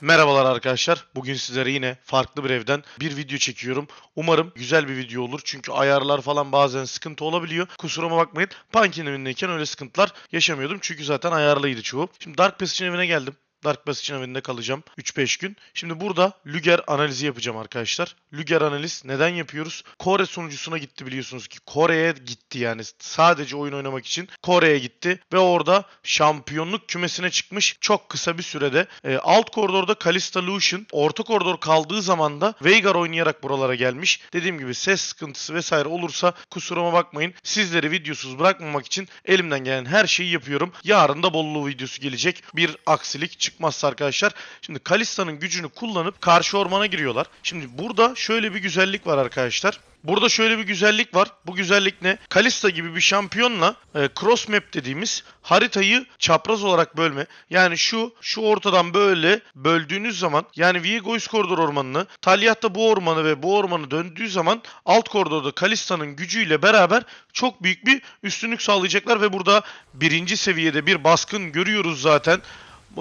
Merhabalar arkadaşlar. Bugün sizlere yine farklı bir evden bir video çekiyorum. Umarım güzel bir video olur. Çünkü ayarlar falan bazen sıkıntı olabiliyor. Kusuruma bakmayın. Punk'in evindeyken öyle sıkıntılar yaşamıyordum. Çünkü zaten ayarlıydı çoğu. Şimdi Dark Passage'in evine geldim. Dark Passage'in evinde kalacağım 3-5 gün. Şimdi burada Luger analizi yapacağım arkadaşlar. Luger analiz neden yapıyoruz? Kore sunucusuna gitti biliyorsunuz ki. Kore'ye gitti yani. Sadece oyun oynamak için Kore'ye gitti. Ve orada şampiyonluk kümesine çıkmış çok kısa bir sürede. E, alt koridorda Kalista Lucian. Orta koridor kaldığı zaman da Veigar oynayarak buralara gelmiş. Dediğim gibi ses sıkıntısı vesaire olursa kusuruma bakmayın. Sizleri videosuz bırakmamak için elimden gelen her şeyi yapıyorum. Yarın da Bollu videosu gelecek. Bir aksilik çıkmazsa arkadaşlar. Şimdi Kalista'nın gücünü kullanıp karşı ormana giriyorlar. Şimdi burada şöyle bir güzellik var arkadaşlar. Burada şöyle bir güzellik var. Bu güzellik ne? Kalista gibi bir şampiyonla e, cross map dediğimiz haritayı çapraz olarak bölme. Yani şu şu ortadan böyle böldüğünüz zaman yani Viegois koridor ormanını Talyat da bu ormanı ve bu ormanı döndüğü zaman alt koridorda Kalista'nın gücüyle beraber çok büyük bir üstünlük sağlayacaklar ve burada birinci seviyede bir baskın görüyoruz zaten.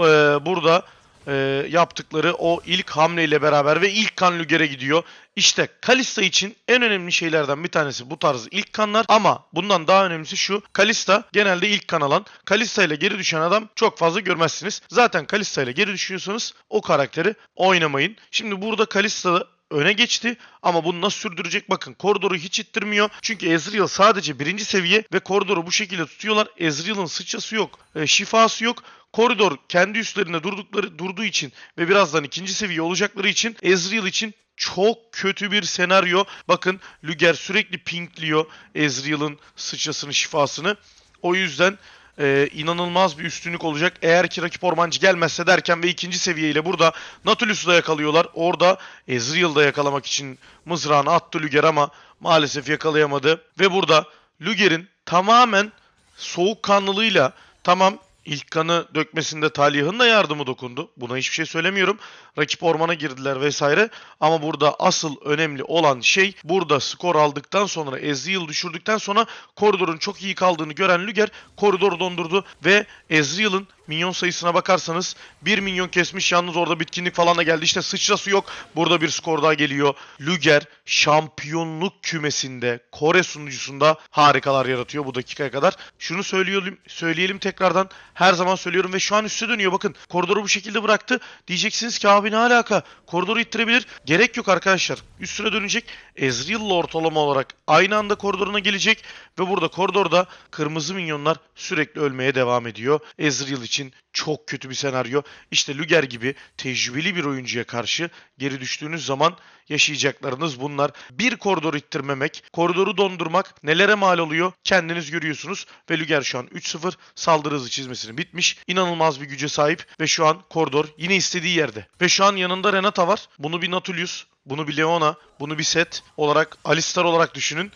Ee, burada e, yaptıkları o ilk hamleyle beraber ve ilk kan Luger'e gidiyor. İşte Kalista için en önemli şeylerden bir tanesi bu tarz ilk kanlar ama bundan daha önemlisi şu. Kalista genelde ilk kan alan. Kalista ile geri düşen adam çok fazla görmezsiniz. Zaten Kalista ile geri düşüyorsanız o karakteri oynamayın. Şimdi burada Kalista öne geçti ama bunu nasıl sürdürecek bakın koridoru hiç ittirmiyor. Çünkü Ezreal sadece birinci seviye ve koridoru bu şekilde tutuyorlar. Ezreal'ın sıçrası yok, e, şifası yok. Koridor kendi üstlerinde durdukları durduğu için ve birazdan ikinci seviye olacakları için Ezreal için çok kötü bir senaryo. Bakın Luger sürekli pinkliyor Ezreal'ın sıçrasını, şifasını. O yüzden e, inanılmaz bir üstünlük olacak. Eğer ki rakip ormancı gelmezse derken ve ikinci seviyeyle burada Nautilus'u da yakalıyorlar. Orada Ezreal'da yakalamak için mızrağını attı Luger ama maalesef yakalayamadı. Ve burada Luger'in tamamen soğukkanlılığıyla tamam ilk kanı dökmesinde Talih'in da yardımı dokundu. Buna hiçbir şey söylemiyorum. Rakip ormana girdiler vesaire. Ama burada asıl önemli olan şey burada skor aldıktan sonra Ezreal düşürdükten sonra koridorun çok iyi kaldığını gören Luger koridoru dondurdu ve Ezreal'ın minyon sayısına bakarsanız bir minyon kesmiş yalnız orada bitkinlik falan da geldi. İşte sıçrası yok. Burada bir skor daha geliyor. Luger şampiyonluk kümesinde Kore sunucusunda harikalar yaratıyor bu dakikaya kadar. Şunu söyleyelim, söyleyelim tekrardan. Her zaman söylüyorum ve şu an üste dönüyor. Bakın koridoru bu şekilde bıraktı. Diyeceksiniz ki abi ne alaka? Koridoru ittirebilir. Gerek yok arkadaşlar. Üstüne dönecek. Ezreal'la ortalama olarak aynı anda koridoruna gelecek ve burada koridorda kırmızı minyonlar sürekli ölmeye devam ediyor. Ezreal için çok kötü bir senaryo. İşte Luger gibi tecrübeli bir oyuncuya karşı geri düştüğünüz zaman yaşayacaklarınız bunlar. Bir koridoru ittirmemek, koridoru dondurmak nelere mal oluyor kendiniz görüyorsunuz. Ve Luger şu an 3-0 saldırı hızı çizmesini bitmiş. İnanılmaz bir güce sahip ve şu an koridor yine istediği yerde. Ve şu an yanında Renata var. Bunu bir Nautilus, bunu bir Leona, bunu bir Set olarak, Alistar olarak düşünün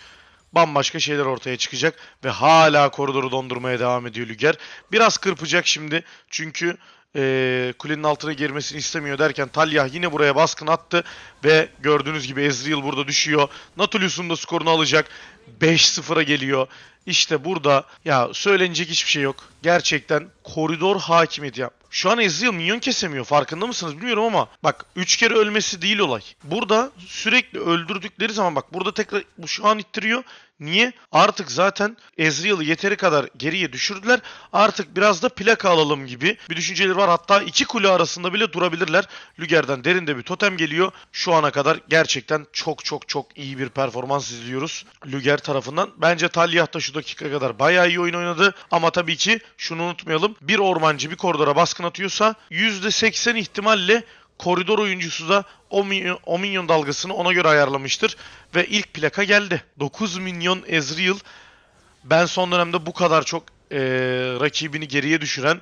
bambaşka şeyler ortaya çıkacak ve hala koridoru dondurmaya devam ediyor Luger. Biraz kırpacak şimdi çünkü eee, kulenin altına girmesini istemiyor derken Talyah yine buraya baskın attı ve gördüğünüz gibi Ezreal burada düşüyor. Nautilus'un da skorunu alacak. 5-0'a geliyor. İşte burada ya söylenecek hiçbir şey yok. Gerçekten koridor hakimiyeti yap. Şu an Ezreal minyon kesemiyor. Farkında mısınız bilmiyorum ama bak 3 kere ölmesi değil olay. Burada sürekli öldürdükleri zaman bak burada tekrar bu şu an ittiriyor. Niye? Artık zaten Ezreal'ı yeteri kadar geriye düşürdüler. Artık biraz da plaka alalım gibi bir düşünceleri var. Hatta iki kule arasında bile durabilirler. Luger'den derinde bir totem geliyor. Şu ana kadar gerçekten çok çok çok iyi bir performans izliyoruz Luger tarafından. Bence Talyah da şu dakika kadar bayağı iyi oyun oynadı. Ama tabii ki şunu unutmayalım. Bir ormancı bir koridora baskın atıyorsa %80 ihtimalle koridor oyuncusu da o minyon, o minyon dalgasını ona göre ayarlamıştır. Ve ilk plaka geldi. 9 milyon Ezreal. Ben son dönemde bu kadar çok eee, rakibini geriye düşüren e,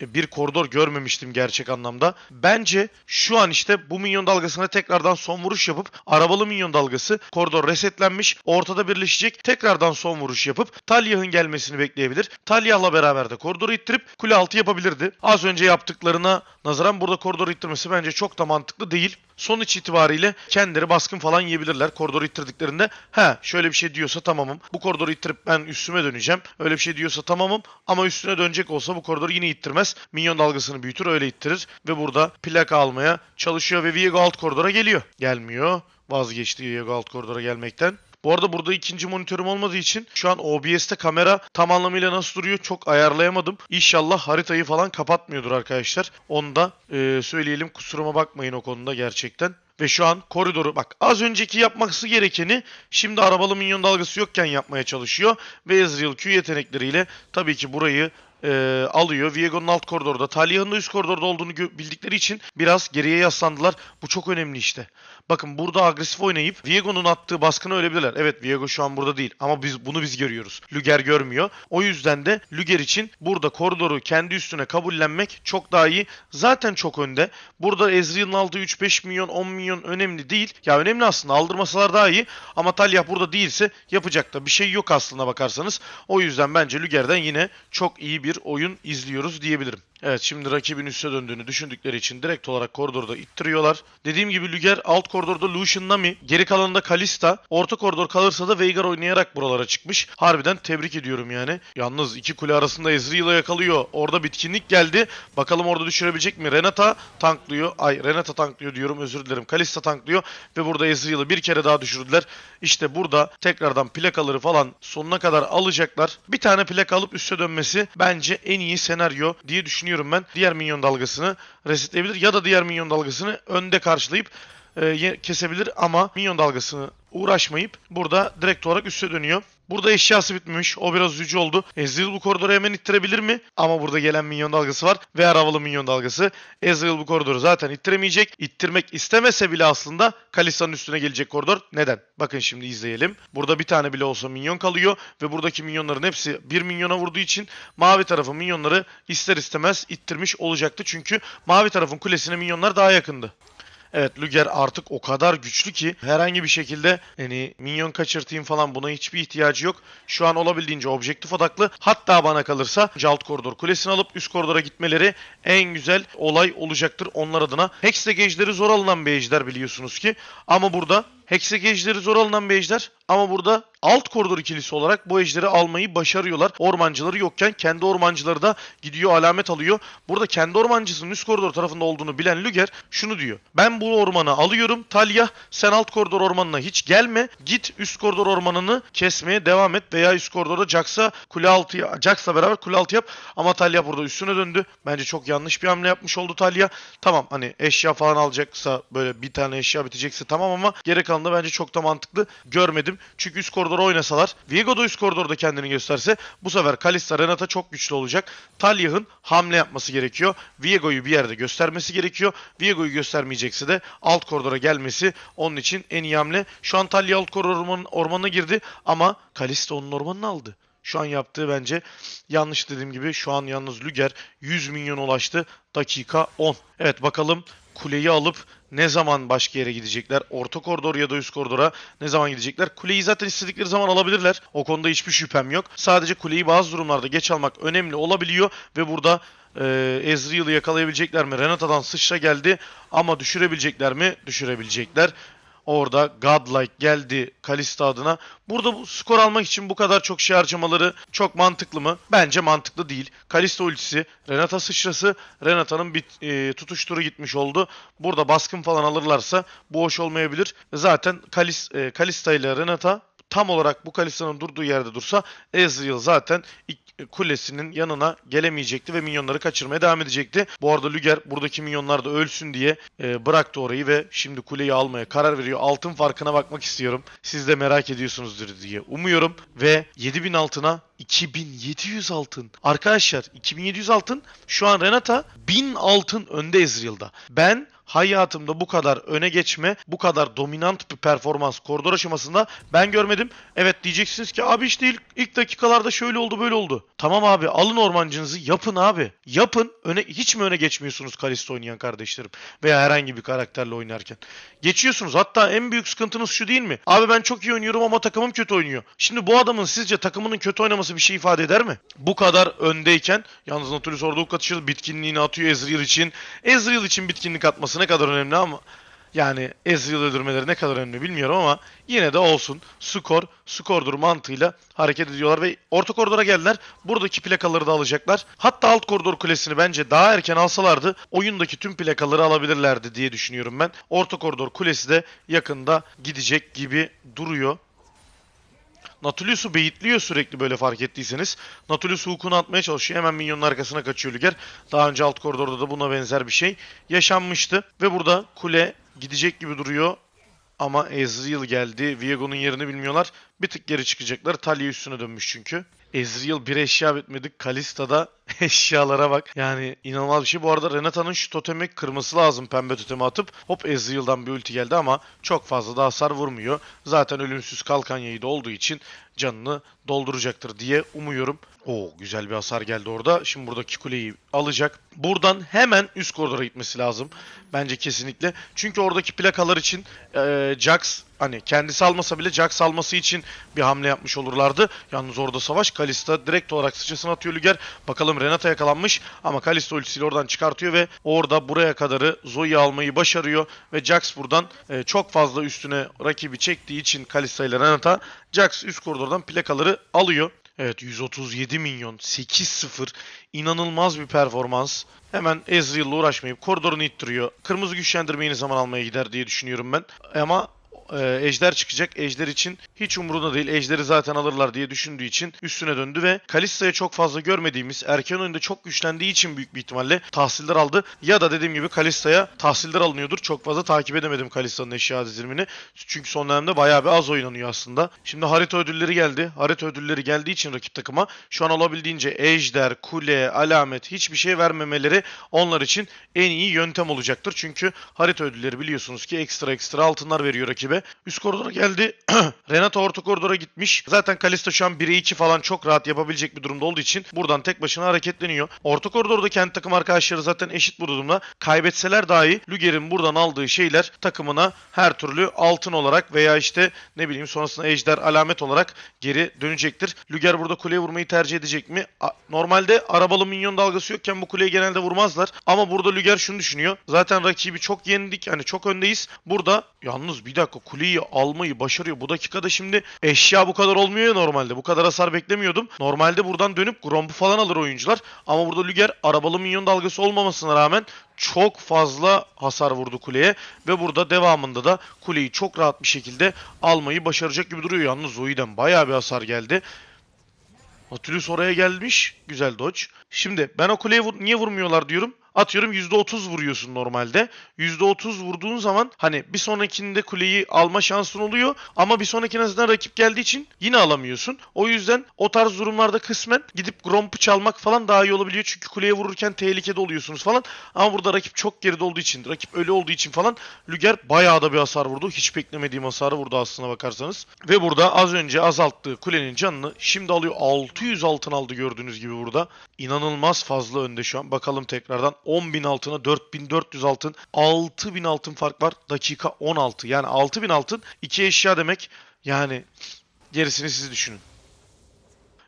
bir koridor görmemiştim gerçek anlamda. Bence şu an işte bu minyon dalgasına tekrardan son vuruş yapıp arabalı minyon dalgası koridor resetlenmiş ortada birleşecek tekrardan son vuruş yapıp Talyah'ın gelmesini bekleyebilir. Talyah'la beraber de koridoru ittirip kule altı yapabilirdi. Az önce yaptıklarına nazaran burada koridoru ittirmesi bence çok da mantıklı değil. Sonuç itibariyle kendileri baskın falan yiyebilirler koridoru ittirdiklerinde. He şöyle bir şey diyorsa tamamım. Bu koridoru ittirip ben üstüme döneceğim. Öyle bir şey diyorsa tamamım. Ama üstüne dönecek olsa bu koridoru yine ittirmez. Minyon dalgasını büyütür öyle ittirir. Ve burada plaka almaya çalışıyor ve Viego alt koridora geliyor. Gelmiyor. Vazgeçti Viego alt koridora gelmekten. Bu arada burada ikinci monitörüm olmadığı için şu an OBS'te kamera tam anlamıyla nasıl duruyor çok ayarlayamadım. İnşallah haritayı falan kapatmıyordur arkadaşlar. Onu da e, söyleyelim kusuruma bakmayın o konuda gerçekten. Ve şu an koridoru bak az önceki yapması gerekeni şimdi arabalı minyon dalgası yokken yapmaya çalışıyor. Ve Ezreal Q yetenekleriyle tabii ki burayı e, alıyor. Viego'nun alt koridorda, Talyah'ın da üst koridorda olduğunu bildikleri için biraz geriye yaslandılar. Bu çok önemli işte. Bakın burada agresif oynayıp Viego'nun attığı baskını ölebilirler. Evet Viego şu an burada değil ama biz bunu biz görüyoruz. Luger görmüyor. O yüzden de Luger için burada koridoru kendi üstüne kabullenmek çok daha iyi. Zaten çok önde. Burada Ezreal'ın aldığı 3-5 milyon 10 milyon önemli değil. Ya önemli aslında aldırmasalar daha iyi. Ama Talyah burada değilse yapacak da bir şey yok aslında bakarsanız. O yüzden bence Luger'den yine çok iyi bir oyun izliyoruz diyebilirim. Evet şimdi rakibin üste döndüğünü düşündükleri için direkt olarak koridorda ittiriyorlar. Dediğim gibi Luger alt koridorda Lucian Nami, geri kalanında Kalista, orta koridor kalırsa da Veigar oynayarak buralara çıkmış. Harbiden tebrik ediyorum yani. Yalnız iki kule arasında Ezreal'ı yakalıyor. Orada bitkinlik geldi. Bakalım orada düşürebilecek mi? Renata tanklıyor. Ay Renata tanklıyor diyorum özür dilerim. Kalista tanklıyor ve burada Ezreal'ı bir kere daha düşürdüler. İşte burada tekrardan plakaları falan sonuna kadar alacaklar. Bir tane plaka alıp üste dönmesi bence en iyi senaryo diye düşünüyorum ben. Diğer minyon dalgasını resetleyebilir ya da diğer minyon dalgasını önde karşılayıp e, kesebilir ama minyon dalgasını uğraşmayıp burada direkt olarak üste dönüyor. Burada eşyası bitmemiş. O biraz üzücü oldu. Ezreal bu koridoru hemen ittirebilir mi? Ama burada gelen minyon dalgası var. Ve aravalı minyon dalgası. Ezreal bu koridoru zaten ittiremeyecek. İttirmek istemese bile aslında Kalista'nın üstüne gelecek koridor. Neden? Bakın şimdi izleyelim. Burada bir tane bile olsa minyon kalıyor. Ve buradaki minyonların hepsi bir minyona vurduğu için mavi tarafın minyonları ister istemez ittirmiş olacaktı. Çünkü mavi tarafın kulesine minyonlar daha yakındı. Evet Luger artık o kadar güçlü ki herhangi bir şekilde hani minyon kaçırtayım falan buna hiçbir ihtiyacı yok. Şu an olabildiğince objektif odaklı. Hatta bana kalırsa alt koridor kulesini alıp üst koridora gitmeleri en güzel olay olacaktır onlar adına. Hexage'leri zor alınan bir ejder biliyorsunuz ki. Ama burada Hexage'leri zor alınan bir ejder ama burada alt koridor ikilisi olarak bu ejderi almayı başarıyorlar. Ormancıları yokken kendi ormancıları da gidiyor alamet alıyor. Burada kendi ormancısının üst koridor tarafında olduğunu bilen Luger şunu diyor. Ben bu ormanı alıyorum Talyah sen alt koridor ormanına hiç gelme. Git üst koridor ormanını kesmeye devam et veya üst koridorda Jax'a kule altı Jax'la beraber kule altı yap. Ama Talyah burada üstüne döndü. Bence çok yanlış bir hamle yapmış oldu Talyah. Tamam hani eşya falan alacaksa böyle bir tane eşya bitecekse tamam ama geri kalan da bence çok da mantıklı görmedim. Çünkü üst koridora oynasalar Viego da üst koridorda kendini gösterse bu sefer Kalista Renata çok güçlü olacak. Talyah'ın hamle yapması gerekiyor. Viego'yu bir yerde göstermesi gerekiyor. Viego'yu göstermeyecekse de alt koridora gelmesi onun için en iyi hamle. Şu an Talyah alt koridor orman, ormanına girdi ama Kalista onun ormanını aldı. Şu an yaptığı bence yanlış dediğim gibi şu an yalnız Luger 100 milyon ulaştı. Dakika 10. Evet bakalım kuleyi alıp ne zaman başka yere gidecekler? Orta koridor ya da üst koridora ne zaman gidecekler? Kuleyi zaten istedikleri zaman alabilirler. O konuda hiçbir şüphem yok. Sadece kuleyi bazı durumlarda geç almak önemli olabiliyor ve burada e, Ezreal'ı yakalayabilecekler mi? Renata'dan sıçra geldi ama düşürebilecekler mi? Düşürebilecekler. Orada Godlike geldi Kalista adına. Burada bu skor almak için bu kadar çok şey harcamaları çok mantıklı mı? Bence mantıklı değil. Kalista ultisi, Renata sıçrası, Renata'nın bir e, tutuş turu gitmiş oldu. Burada baskın falan alırlarsa bu hoş olmayabilir. Zaten Kalis, e, Kalista ile Renata tam olarak bu Kalista'nın durduğu yerde dursa Ezreal zaten kulesinin yanına gelemeyecekti ve minyonları kaçırmaya devam edecekti. Bu arada Luger buradaki minyonlar da ölsün diye e, bıraktı orayı ve şimdi kuleyi almaya karar veriyor. Altın farkına bakmak istiyorum. Siz de merak ediyorsunuzdur diye umuyorum ve 7000 altına 2700 altın. Arkadaşlar 2700 altın şu an Renata 1000 altın önde Ezreal'da. Ben hayatımda bu kadar öne geçme, bu kadar dominant bir performans koridor aşamasında ben görmedim. Evet diyeceksiniz ki abi işte ilk, ilk dakikalarda şöyle oldu böyle oldu. Tamam abi alın ormancınızı yapın abi. Yapın. Öne, hiç mi öne geçmiyorsunuz Kalista oynayan kardeşlerim? Veya herhangi bir karakterle oynarken. Geçiyorsunuz. Hatta en büyük sıkıntınız şu değil mi? Abi ben çok iyi oynuyorum ama takımım kötü oynuyor. Şimdi bu adamın sizce takımının kötü oynaması bir şey ifade eder mi? Bu kadar öndeyken yalnız Nautilus orada ok atışı bitkinliğini atıyor Ezreal için. Ezreal için bitkinlik atması ne kadar önemli ama Yani Ezreal öldürmeleri ne kadar önemli bilmiyorum ama yine de olsun. Skor, skordur mantığıyla hareket ediyorlar ve orta koridora geldiler. Buradaki plakaları da alacaklar. Hatta alt koridor kulesini bence daha erken alsalardı oyundaki tüm plakaları alabilirlerdi diye düşünüyorum ben. Orta koridor kulesi de yakında gidecek gibi duruyor. Natulius'u beyitliyor sürekli böyle fark ettiyseniz. Nautilus hook'unu atmaya çalışıyor. Hemen minyonun arkasına kaçıyor Lüger. Daha önce alt koridorda da buna benzer bir şey yaşanmıştı. Ve burada kule gidecek gibi duruyor. Ama Ezreal geldi. Viego'nun yerini bilmiyorlar. Bir tık geri çıkacaklar. Talia üstüne dönmüş çünkü. Ezreal bir eşya bitmedi. Kalista'da eşyalara bak. Yani inanılmaz bir şey. Bu arada Renata'nın şu totemi kırması lazım pembe totemi atıp. Hop Ezreal'dan bir ulti geldi ama çok fazla da hasar vurmuyor. Zaten ölümsüz kalkan yayı da olduğu için canını dolduracaktır diye umuyorum. Oo güzel bir hasar geldi orada. Şimdi buradaki kuleyi alacak. Buradan hemen üst koridora gitmesi lazım. Bence kesinlikle. Çünkü oradaki plakalar için eee Jax hani kendisi almasa bile Jax alması için bir hamle yapmış olurlardı. Yalnız orada savaş. Kalista direkt olarak sıçrasını atıyor Lüger. Bakalım Renata yakalanmış ama Kalista ultisiyle oradan çıkartıyor ve orada buraya kadarı Zoe'yi almayı başarıyor ve Jax buradan e, çok fazla üstüne rakibi çektiği için Kalista ile Renata Jax üst koridordan plakaları alıyor. Evet 137 milyon 8-0 inanılmaz bir performans. Hemen Ezreal'la uğraşmayıp koridorunu ittiriyor. Kırmızı güçlendirmeyi ne zaman almaya gider diye düşünüyorum ben. Ama e, Ejder çıkacak. Ejder için hiç umurunda değil. Ejderi zaten alırlar diye düşündüğü için üstüne döndü ve Kalista'ya çok fazla görmediğimiz erken oyunda çok güçlendiği için büyük bir ihtimalle tahsiller aldı. Ya da dediğim gibi Kalista'ya tahsiller alınıyordur. Çok fazla takip edemedim Kalista'nın eşya dizilimini. Çünkü son dönemde bayağı bir az oynanıyor aslında. Şimdi harita ödülleri geldi. Harita ödülleri geldiği için rakip takıma şu an olabildiğince Ejder, Kule, Alamet hiçbir şey vermemeleri onlar için en iyi yöntem olacaktır. Çünkü harita ödülleri biliyorsunuz ki ekstra ekstra altınlar veriyor rakibe. Üst koridora geldi. Renato orta koridora gitmiş. Zaten Kalista şu an 1'e 2 falan çok rahat yapabilecek bir durumda olduğu için buradan tek başına hareketleniyor. Orta koridorda kendi takım arkadaşları zaten eşit bu durumda. Kaybetseler dahi Lüger'in buradan aldığı şeyler takımına her türlü altın olarak veya işte ne bileyim sonrasında ejder alamet olarak geri dönecektir. Lüger burada kuleye vurmayı tercih edecek mi? Normalde arabalı minyon dalgası yokken bu kuleye genelde vurmazlar. Ama burada Lüger şunu düşünüyor. Zaten rakibi çok yendik. Hani çok öndeyiz. Burada yalnız bir dakika kuleyi almayı başarıyor. Bu dakikada şimdi eşya bu kadar olmuyor ya normalde. Bu kadar hasar beklemiyordum. Normalde buradan dönüp Gromp'u falan alır oyuncular. Ama burada Lüger arabalı minyon dalgası olmamasına rağmen çok fazla hasar vurdu kuleye ve burada devamında da kuleyi çok rahat bir şekilde almayı başaracak gibi duruyor. Yalnız Zoe'den bayağı bir hasar geldi. Nautilus oraya gelmiş. Güzel dodge. Şimdi ben o kuleye vur- niye vurmuyorlar diyorum. Atıyorum %30 vuruyorsun normalde. %30 vurduğun zaman hani bir sonrakinde kuleyi alma şansın oluyor. Ama bir sonrakine zaten rakip geldiği için yine alamıyorsun. O yüzden o tarz durumlarda kısmen gidip Gromp'u çalmak falan daha iyi olabiliyor. Çünkü kuleye vururken tehlikede oluyorsunuz falan. Ama burada rakip çok geride olduğu için, rakip ölü olduğu için falan Lüger bayağı da bir hasar vurdu. Hiç beklemediğim hasarı vurdu aslına bakarsanız. Ve burada az önce azalttığı kulenin canını şimdi alıyor. 600 altın aldı gördüğünüz gibi burada. İnanılmaz fazla önde şu an. Bakalım tekrardan 10.000 altına 4400 altın. 6000 altın fark var. Dakika 16. Yani 6000 altın 2 eşya demek. Yani gerisini siz düşünün.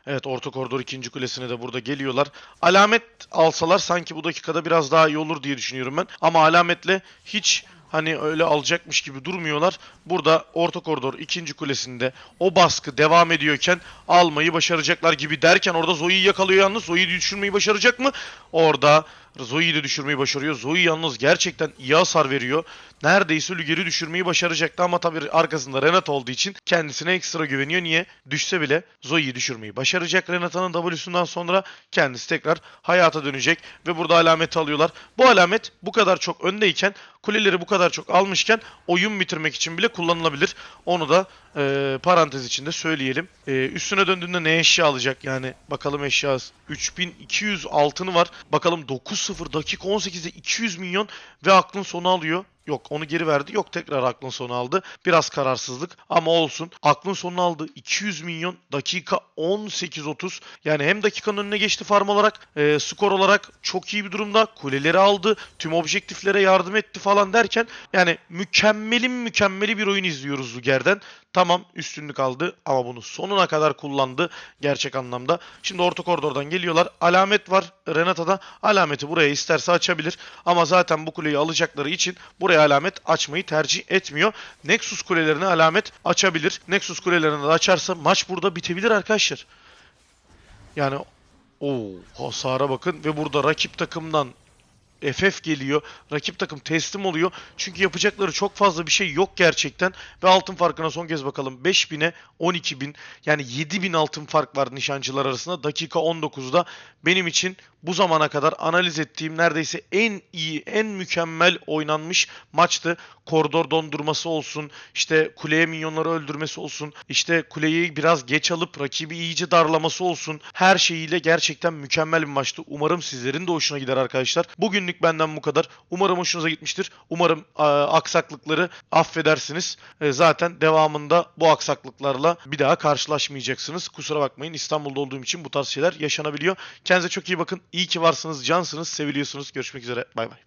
Evet orta koridor ikinci kulesine de burada geliyorlar. Alamet alsalar sanki bu dakikada biraz daha iyi olur diye düşünüyorum ben. Ama alametle hiç hani öyle alacakmış gibi durmuyorlar. Burada orta koridor ikinci kulesinde o baskı devam ediyorken almayı başaracaklar gibi derken orada Zoe'yi yakalıyor yalnız. Zoe'yi düşürmeyi başaracak mı? Orada Zoe'yi de düşürmeyi başarıyor. Zoe yalnız gerçekten iyi hasar veriyor. Neredeyse Lüger'i düşürmeyi başaracaktı ama tabii arkasında Renata olduğu için kendisine ekstra güveniyor. Niye? Düşse bile Zoe'yi düşürmeyi başaracak. Renata'nın W'sundan sonra kendisi tekrar hayata dönecek ve burada alameti alıyorlar. Bu alamet bu kadar çok öndeyken kuleleri bu kadar çok almışken oyun bitirmek için bile kullanılabilir. Onu da e, parantez içinde söyleyelim. E, üstüne döndüğünde ne eşya alacak? Yani bakalım eşya 3200 altını var. Bakalım 9-0 dakika 18'de 200 milyon ve aklın sonu alıyor. Yok onu geri verdi. Yok tekrar aklın sonu aldı. Biraz kararsızlık ama olsun. Aklın sonunu aldı. 200 milyon dakika 18-30. Yani hem dakikanın önüne geçti farm olarak e, skor olarak çok iyi bir durumda. Kuleleri aldı. Tüm objektiflere yardım etti falan derken yani mükemmelin mükemmeli bir oyun izliyoruz Luger'den. Tamam üstünlük aldı ama bunu sonuna kadar kullandı gerçek anlamda. Şimdi orta koridordan geliyorlar. Alamet var Renata'da. Alameti buraya isterse açabilir. Ama zaten bu kuleyi alacakları için buraya alamet açmayı tercih etmiyor. Nexus kulelerini alamet açabilir. Nexus kulelerini de açarsa maç burada bitebilir arkadaşlar. Yani o hasara bakın ve burada rakip takımdan FF geliyor. Rakip takım teslim oluyor. Çünkü yapacakları çok fazla bir şey yok gerçekten. Ve altın farkına son kez bakalım. 5000'e 12000 yani 7000 altın fark var nişancılar arasında. Dakika 19'da benim için bu zamana kadar analiz ettiğim neredeyse en iyi, en mükemmel oynanmış maçtı. Koridor dondurması olsun, işte kuleye minyonları öldürmesi olsun, işte kuleyi biraz geç alıp rakibi iyice darlaması olsun. Her şeyiyle gerçekten mükemmel bir maçtı. Umarım sizlerin de hoşuna gider arkadaşlar. Bugünlük benden bu kadar. Umarım hoşunuza gitmiştir. Umarım e, aksaklıkları affedersiniz. E, zaten devamında bu aksaklıklarla bir daha karşılaşmayacaksınız. Kusura bakmayın İstanbul'da olduğum için bu tarz şeyler yaşanabiliyor. Kendinize çok iyi bakın. İyi ki varsınız, cansınız, seviliyorsunuz. Görüşmek üzere. Bay bay.